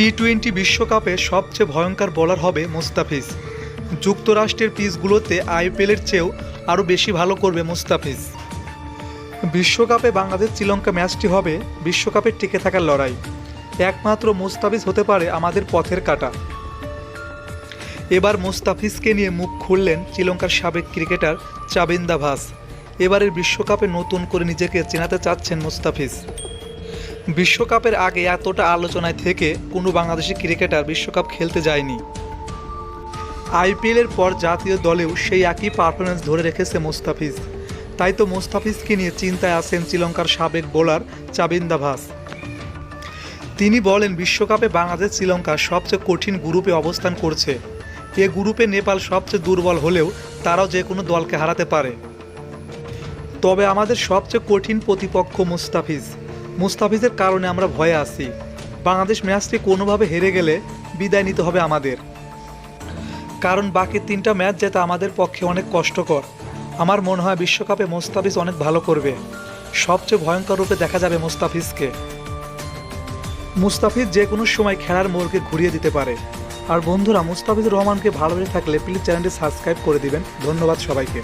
T twenty বিশ্বকাপে সবচেয়ে ভয়ঙ্কর বোলার হবে মুস্তাফিজ। যুক্তরাষ্ট্রের পিচগুলোতে আইপিএলের চেয়েও আরও বেশি ভালো করবে মুস্তাফিজ। বিশ্বকাপে বাংলাদেশ শ্রীলঙ্কা ম্যাচটি হবে বিশ্বকাপের টিকে থাকার লড়াই। একমাত্র মুস্তাফিজ হতে পারে আমাদের পথের কাটা। এবার মুস্তাফিজকে নিয়ে মুখ খুললেন শ্রীলঙ্কার সাবেক ক্রিকেটার চাবিন্দা ভাস এবারের বিশ্বকাপে নতুন করে নিজেকে চেনাতে চাচ্ছেন মুস্তাফিজ। বিশ্বকাপের আগে এতটা আলোচনায় থেকে কোনো বাংলাদেশি ক্রিকেটার বিশ্বকাপ খেলতে যায়নি। আইপিএলের পর জাতীয় দলেও সেই একই পারফরমেন্স ধরে রেখেছে মোস্তাফিজ। তাই তো মোস্তাফিজকে নিয়ে চিন্তায় আছেন শ্রীলঙ্কার সাবেক বোলার চাবিন্দা ভাস। তিনি বলেন, বিশ্বকাপে বাংলাদেশ শ্রীলঙ্কা সবচেয়ে কঠিন গ্রুপে অবস্থান করছে। এ গ্রুপে নেপাল সবচেয়ে দুর্বল হলেও তারাও যে কোনো দলকে হারাতে পারে। তবে আমাদের সবচেয়ে কঠিন প্রতিপক্ষ মুস্তাফিজ। মুস্তাফিজের কারণে আমরা ভয়ে আছি। বাংলাদেশ ম্যাচটি কোনোভাবে হেরে গেলে বিদায় নিতে হবে আমাদের। কারণ বাকি তিনটা ম্যাচ জেতা আমাদের পক্ষে অনেক কষ্টকর। আমার মনে হয় বিশ্বকাপে মুস্তাফিজ অনেক ভালো করবে। সবচেয়ে ভয়ঙ্কর রূপে দেখা যাবে মুস্তাফিজকে। মুস্তাফিজ যে কোনো সময় খেলার মোড়কে ঘুরিয়ে দিতে পারে। আর বন্ধুরা, মুস্তাফিজুর রহমানকে ভালো লেগে থাকলে প্লিজ চ্যানেলটি সাবস্ক্রাইব করে দিবেন। ধন্যবাদ সবাইকে।